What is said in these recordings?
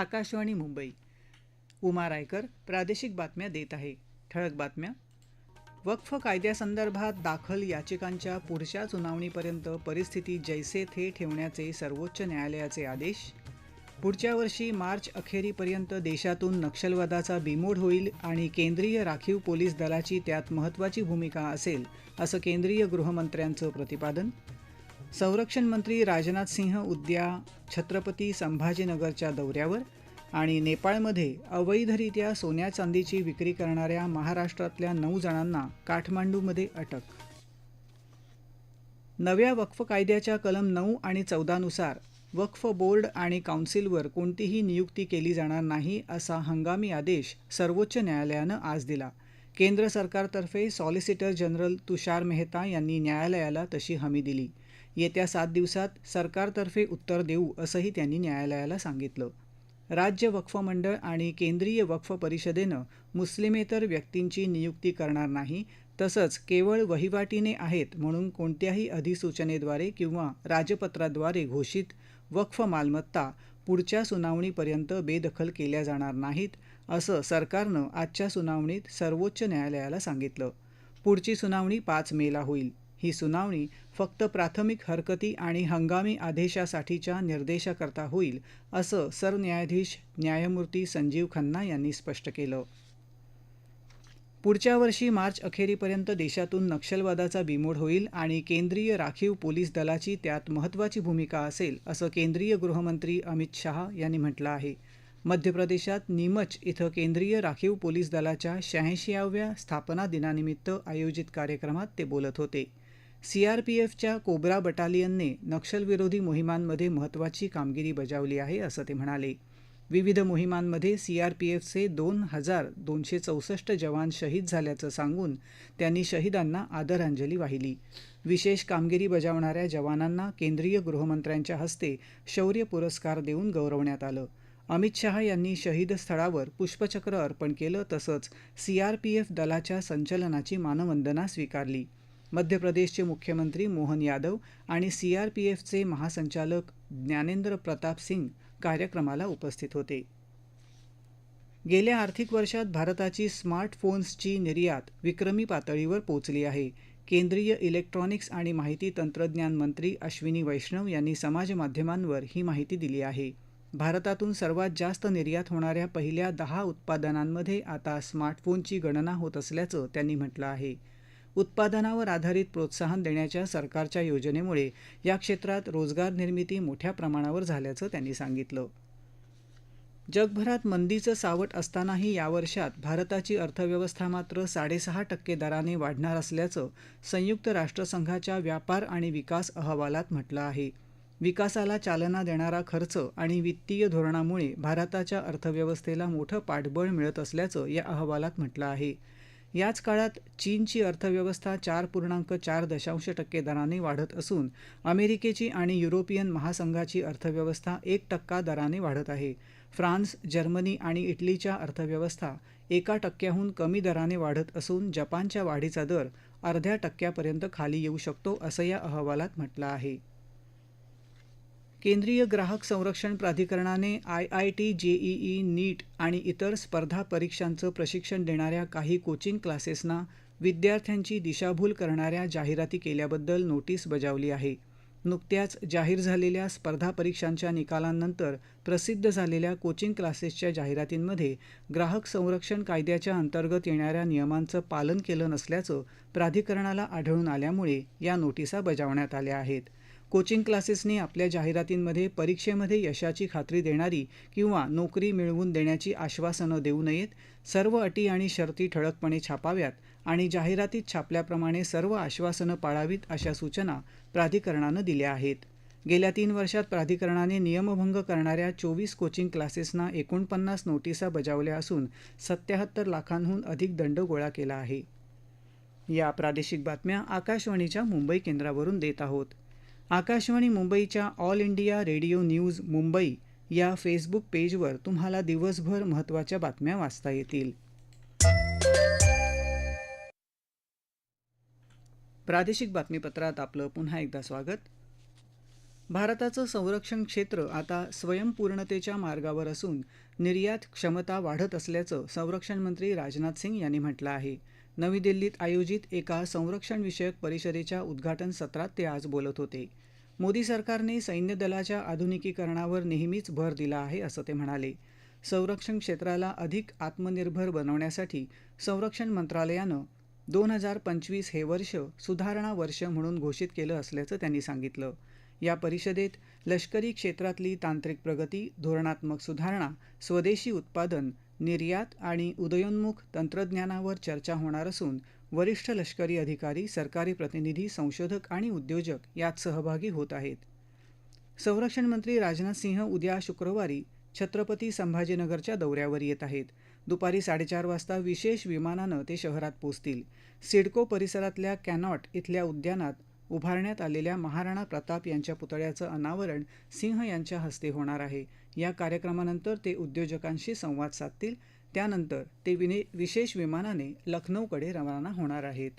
आकाशवाणी मुंबई. उमा रायकर प्रादेशिक बातम्या देत आहे. ठळक बातम्या. वक्फ कायद्यासंदर्भात दाखल याचिकांच्या पुढच्या सुनावणीपर्यंत परिस्थिती जैसे थे ठेवण्याचे सर्वोच्च न्यायालयाचे आदेश. पुढच्या वर्षी मार्च अखेरीपर्यंत देशातून नक्षलवादाचा बिमोड होईल आणि केंद्रीय राखीव पोलीस दलाची त्यात महत्त्वाची भूमिका असेल असं केंद्रीय गृहमंत्र्यांचं प्रतिपादन. संरक्षण मंत्री राजनाथ सिंह उद्या छत्रपती संभाजीनगरच्या दौऱ्यावर आणि नेपाळमध्ये अवैधरित्या सोन्या चांदीची विक्री करणाऱ्या महाराष्ट्रातल्या नऊ जणांना काठमांडूमध्ये अटक. नव्या वक्फ कायद्याच्या कलम नऊ आणि चौदानुसार वक्फ बोर्ड आणि काउन्सिलवर कोणतीही नियुक्ती केली जाणार नाही असा हंगामी आदेश सर्वोच्च न्यायालयानं आज दिला. केंद्र सरकारतर्फे सॉलिसिटर जनरल तुषार मेहता यांनी न्यायालयाला तशी हमी दिली. येत्या सात दिवसात सरकारतर्फे उत्तर देऊ असंही त्यांनी न्यायालयाला सांगितलं. राज्य वक्फ मंडळ आणि केंद्रीय वक्फ परिषदेनं मुस्लिमेतर व्यक्तींची नियुक्ती करणार नाही तसंच केवळ वहिवाटीने आहेत म्हणून कोणत्याही अधिसूचनेद्वारे किंवा राजपत्राद्वारे घोषित वक्फ मालमत्ता पुढच्या सुनावणीपर्यंत बेदखल केल्या जाणार नाहीत असं सरकारनं आजच्या सुनावणीत सर्वोच्च न्यायालयाला सांगितलं. पुढची सुनावणी पाच मेला होईल. ही सुनावणी फक्त प्राथमिक हरकती आणि हंगामी आदेशासाठीच्या निर्देशाकरता होईल असं सरन्यायाधीश न्यायमूर्ती संजीव खन्ना यांनी स्पष्ट केलं. पुढच्या वर्षी मार्च अखेरीपर्यंत देशातून नक्षलवादाचा बिमोड होईल आणि केंद्रीय राखीव पोलीस दलाची त्यात महत्त्वाची भूमिका असेल असं केंद्रीय गृहमंत्री अमित शहा यांनी म्हटलं आहे. मध्य प्रदेशात नीमच इथं केंद्रीय राखीव पोलीस दलाच्या शहाऐंशीव्या स्थापना दिनानिमित्त आयोजित कार्यक्रमात ते बोलत होते. सीआरपीएफच्या कोब्रा बटालियनने नक्षलविरोधी मोहिमांमध्ये महत्त्वाची कामगिरी बजावली आहे असं ते म्हणाले. विविध मोहिमांमध्ये सीआरपीएफचे दोन हजार दोनशे चौसष्ट जवान शहीद झाल्याचं सांगून त्यांनी शहीदांना आदरांजली वाहिली. विशेष कामगिरी बजावणाऱ्या जवानांना केंद्रीय गृहमंत्र्यांच्या हस्ते शौर्य पुरस्कार देऊन गौरवण्यात आलं. अमित शहा यांनी शहीद स्थळावर पुष्पचक्र अर्पण केलं तसंच सीआरपीएफ दलाच्या संचलनाची मानवंदना स्वीकारली. मध्य प्रदेशचे मुख्यमंत्री मोहन यादव आणि सीआरपीएफचे महासंचालक ज्ञानेंद्र प्रताप सिंग कार्यक्रमाला उपस्थित होते. गेल्या आर्थिक वर्षात भारताची स्मार्टफोन्सची निर्यात विक्रमी पातळीवर पोहोचली आहे. केंद्रीय इलेक्ट्रॉनिक्स आणि माहिती तंत्रज्ञान मंत्री अश्विनी वैष्णव यांनी समाजमाध्यमांवर ही माहिती दिली आहे. भारतातून सर्वात जास्त निर्यात होणाऱ्या पहिल्या दहा उत्पादनांमध्ये आता स्मार्टफोनची गणना होत असल्याचं त्यांनी म्हटलं आहे. उत्पादनावर आधारित प्रोत्साहन देण्याच्या सरकारच्या योजनेमुळे या क्षेत्रात रोजगार निर्मिती मोठ्या प्रमाणावर झाल्याचं त्यांनी सांगितलं. जगभरात मंदीचं सावट असतानाही या वर्षात भारताची अर्थव्यवस्था मात्र साडेसहा टक्के दराने वाढणार असल्याचं संयुक्त राष्ट्रसंघाच्या व्यापार आणि विकास अहवालात म्हटलं आहे. विकासाला चालना देणारा खर्च आणि वित्तीय धोरणामुळे भारताच्या अर्थव्यवस्थेला मोठं पाठबळ मिळत असल्याचं या अहवालात म्हटलं आहे. याच काळात चीनची अर्थव्यवस्था चार पूर्णांक चार दशांश टक्के दराने वाढत असून अमेरिकेची आणि युरोपियन महासंघाची अर्थव्यवस्था एक टक्का दराने वाढत आहे. फ्रान्स जर्मनी आणि इटलीच्या अर्थव्यवस्था एका टक्क्याहून कमी दराने वाढत असून जपानच्या वाढीचा दर अर्ध्या टक्क्यापर्यंत खाली येऊ शकतो असं या अहवालात म्हटलं आहे. केंद्रीय ग्राहक संरक्षण प्राधिकरणाने I I T JEE NEET आणि इतर स्पर्धा परीक्षांचं प्रशिक्षण देणाऱ्या काही कोचिंग क्लासेसना विद्यार्थ्यांची दिशाभूल करणाऱ्या जाहिराती केल्याबद्दल नोटीस बजावली आहे. नुकत्याच जाहीर झालेल्या स्पर्धा परीक्षांच्या निकालांनंतर प्रसिद्ध झालेल्या कोचिंग क्लासेसच्या जाहिरातींमध्ये ग्राहक संरक्षण कायद्याच्या अंतर्गत येणाऱ्या नियमांचं पालन केलं नसल्याचं प्राधिकरणाला आढळून आल्यामुळे या नोटिसा बजावण्यात आल्या आहेत. कोचिंग क्लासेसने आपल्या जाहिरातींमध्ये परीक्षेमध्ये यशाची खात्री देणारी किंवा नोकरी मिळवून देण्याची आश्वासनं देऊ नयेत सर्व अटी आणि शर्ती ठळकपणे छापाव्यात आणि जाहिरातीत छापल्याप्रमाणे सर्व आश्वासनं पाळावीत अशा सूचना प्राधिकरणानं दिल्या आहेत. गेल्या तीन वर्षात प्राधिकरणाने नियमभंग करणाऱ्या चोवीस कोचिंग क्लासेसना एकोणपन्नास नोटिसा बजावल्या असून सत्याहत्तर लाखांहून अधिक दंड गोळा केला आहे. या प्रादेशिक बातम्या आकाशवाणीच्या मुंबई केंद्रावरून देत आहोत. आकाशवाणी मुंबईच्या All India Radio news Mumbai या फेसबुक पेजवर तुम्हाला दिवसभर महत्त्वाच्या बातम्या वाचता येतील. प्रादेशिक बातमीपत्रात आपलं पुन्हा एकदा स्वागत. भारताचं संरक्षण क्षेत्र आता स्वयंपूर्णतेच्या मार्गावर असून निर्यात क्षमता वाढत असल्याचं संरक्षण मंत्री राजनाथ सिंग यांनी म्हटलं आहे. नवी दिल्लीत आयोजित एका संरक्षणविषयक परिषदेच्या उद्घाटन सत्रात ते आज बोलत होते. मोदी सरकारने सैन्य दलाच्या आधुनिकीकरणावर नेहमीच भर दिला आहे असं ते म्हणाले. संरक्षण क्षेत्राला अधिक आत्मनिर्भर बनवण्यासाठी संरक्षण मंत्रालयानं दोन हजार पंचवीस हे वर्ष सुधारणा वर्ष म्हणून घोषित केलं असल्याचं त्यांनी सांगितलं. या परिषदेत लष्करी क्षेत्रातली तांत्रिक प्रगती धोरणात्मक सुधारणा स्वदेशी उत्पादन निर्यात आणि उदयोन्मुख तंत्रज्ञानावर चर्चा होणार असून वरिष्ठ लष्करी अधिकारी सरकारी प्रतिनिधी संशोधक आणि उद्योजक यात सहभागी होत आहेत. संरक्षण मंत्री राजनाथ सिंह उद्या शुक्रवारी छत्रपती संभाजीनगरच्या दौऱ्यावर येत आहेत. दुपारी साडेचार वाजता विशेष विमानानं ते शहरात पोचतील सिडको परिसरातल्या कॅनॉट इथल्या उद्यानात उभारण्यात आलेल्या महाराणा प्रताप यांच्या पुतळ्याचं अनावरण सिंह यांच्या हस्ते होणार आहे. या कार्यक्रमानंतर ते उद्योजकांशी संवाद साधतील. त्यानंतर ते विने विशेष विमानाने लखनौकडे रवाना होणार आहेत.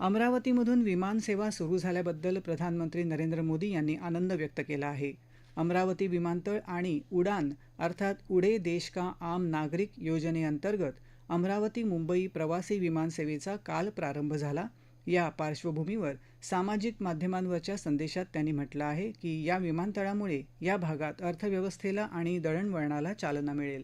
अमरावतीमधून विमानसेवा सुरू झाल्याबद्दल प्रधानमंत्री नरेंद्र मोदी यांनी आनंद व्यक्त केला आहे. अमरावती विमानतळ आणि उडान अर्थात उडे देश का आम नागरिक योजनेअंतर्गत अमरावती मुंबई प्रवासी विमानसेवेचा काल प्रारंभ झाला. या पार्श्वभूमीवर सामाजिक माध्यमांवरच्या संदेशात त्यांनी म्हटलं आहे की या विमानतळामुळे या भागात अर्थव्यवस्थेला आणि दळणवळणाला चालना मिळेल.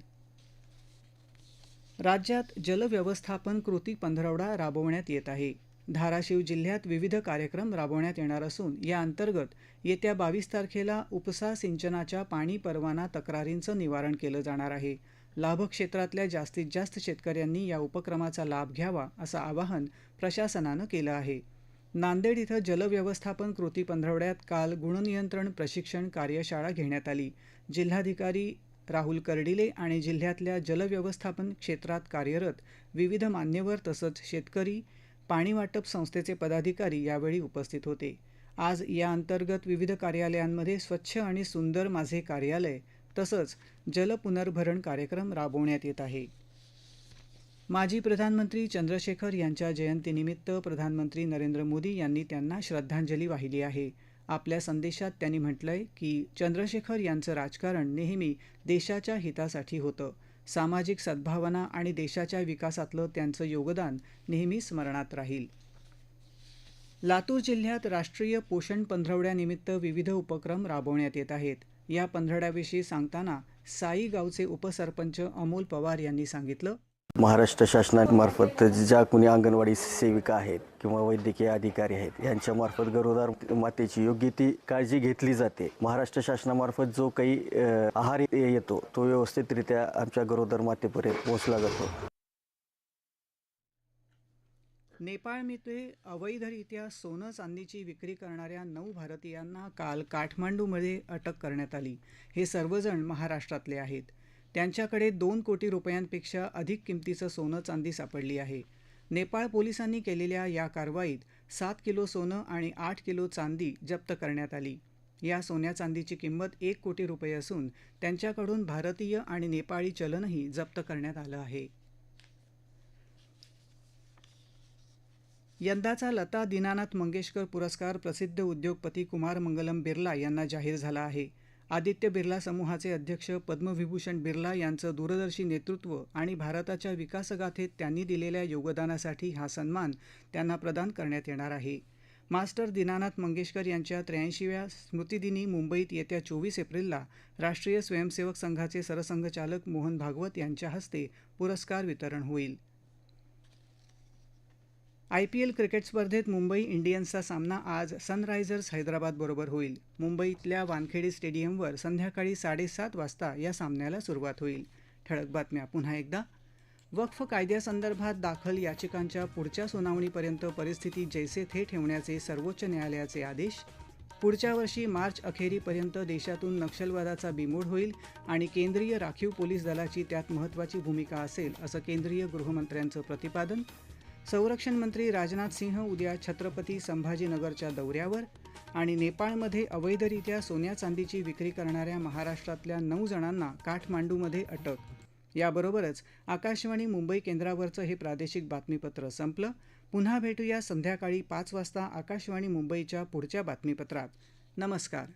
राज्यात जलव्यवस्थापन कृती पंधरवडा राबवण्यात येत आहे. धाराशिव जिल्ह्यात विविध कार्यक्रम राबवण्यात येणार असून या अंतर्गत येत्या बावीस तारखेला उपसा सिंचनाच्या पाणी परवाना तक्रारींचं निवारण केलं जाणार आहे. लाभक्षेत्रातल्या जास्तीत जास्त शेतकऱ्यांनी या उपक्रमाचा लाभ घ्यावा असं आवाहन प्रशासनानं केलं आहे. नांदेड इथं जलव्यवस्थापन कृती पंधरवड्यात काल गुणनियंत्रण प्रशिक्षण कार्यशाळा घेण्यात आली. जिल्हाधिकारी राहुल कर्डिले आणि जिल्ह्यातल्या जलव्यवस्थापन क्षेत्रात कार्यरत विविध मान्यवर तसंच शेतकरी पाणी वाटप संस्थेचे पदाधिकारी यावेळी उपस्थित होते. आज या अंतर्गत विविध कार्यालयांमध्ये स्वच्छ आणि सुंदर माझे कार्यालय तसंच जलपुनर्भरण कार्यक्रम राबवण्यात येत आहे. माजी प्रधानमंत्री चंद्रशेखर यांच्या जयंतीनिमित्त प्रधानमंत्री नरेंद्र मोदी यांनी त्यांना श्रद्धांजली वाहिली आहे. आपल्या संदेशात त्यांनी म्हटलंय की चंद्रशेखर यांचं राजकारण नेहमी देशाच्या हितासाठी होतं. सामाजिक सद्भावना आणि देशाच्या विकासातलं त्यांचं योगदान नेहमी स्मरणात राहील. लातूर जिल्ह्यात राष्ट्रीय पोषण पंधरवड्यानिमित्त विविध उपक्रम राबवण्यात येत आहेत. या पंधरवड्याविषयी सांगताना साई गावचे उपसरपंच अमोल पवार यांनी सांगितलं. महाराष्ट्र शासनामार्फत ज्या कुणी अंगणवाडी सेविका आहेत किंवा वैद्यकीय अधिकारी आहेत यांच्यामार्फत गरोदर मातेची योग्य ती काळजी घेतली जाते. महाराष्ट्र शासनामार्फत जो काही आहार येतो तो व्यवस्थितरित्या आमच्या गरोदर मातेपर्यंत पोहोचला जातो. नेपाळमध्ये अवैधरित्या सोनं चांदीची विक्री करणाऱ्या नऊ भारतीयांना काल काठमांडूमध्ये अटक करण्यात आली. हे सर्वजण महाराष्ट्रातले आहेत. त्यांच्याकडे दोन कोटी रुपयांपेक्षा अधिक किमतीचं सोनं चांदी सापडली आहे. नेपाळ पोलिसांनी केलेल्या या कारवाईत सात किलो सोनं आणि आठ किलो चांदी जप्त करण्यात आली. या सोन्या चांदीची किंमत एक कोटी रुपये असून त्यांच्याकडून भारतीय आणि नेपाळी चलनही जप्त करण्यात आलं आहे. यंदाचा लता दीनानाथ मंगेशकर पुरस्कार प्रसिद्ध उद्योगपती कुमार मंगलम बिर्ला यांना जाहीर झाला आहे. आदित्य बिर्ला समूहाचे अध्यक्ष पद्मविभूषण बिर्ला यांचं दूरदर्शी नेतृत्व आणि भारताच्या विकासगाथेत त्यांनी दिलेल्या योगदानासाठी हा सन्मान त्यांना प्रदान करण्यात येणार आहे. मास्टर दीनानाथ मंगेशकर यांच्या त्र्याऐंशीव्या स्मृतिदिनी मुंबईत येत्या चोवीस एप्रिलला राष्ट्रीय स्वयंसेवक संघाचे सरसंघचालक मोहन भागवत यांच्या हस्ते पुरस्कार वितरण होईल. आय पी एल क्रिकेट स्पर्धेत मुंबई इंडियन्सचा सामना आज सनरायझर्स हैदराबादबरोबर होईल. मुंबईतल्या वानखेडे स्टेडियमवर संध्याकाळी साडेसात वाजता या सामन्याला सुरुवात होईल. ठळक बातम्या पुन्हा एकदा. वक्फ कायद्यासंदर्भात दाखल याचिकांच्या पुढच्या सुनावणीपर्यंत परिस्थिती जैसे थे ठेवण्याचे सर्वोच्च न्यायालयाचे आदेश. पुढच्या वर्षी मार्च अखेरीपर्यंत देशातून नक्षलवादाचा बिमोड होईल आणि केंद्रीय राखीव पोलीस दलाची त्यात महत्त्वाची भूमिका असेल असं केंद्रीय गृहमंत्र्यांचं प्रतिपादन. संरक्षण मंत्री राजनाथ सिंह उद्या छत्रपती संभाजीनगरच्या दौऱ्यावर आणि नेपाळमध्ये अवैधरित्या सोन्या चांदीची विक्री करणाऱ्या महाराष्ट्रातल्या नऊ जणांना काठमांडूमध्ये अटक. याबरोबरच आकाशवाणी मुंबई केंद्रावरचं हे प्रादेशिक बातमीपत्र संपलं. पुन्हा भेटूया संध्याकाळी पाच वाजता आकाशवाणी मुंबईच्या पुढच्या बातमीपत्रात. नमस्कार.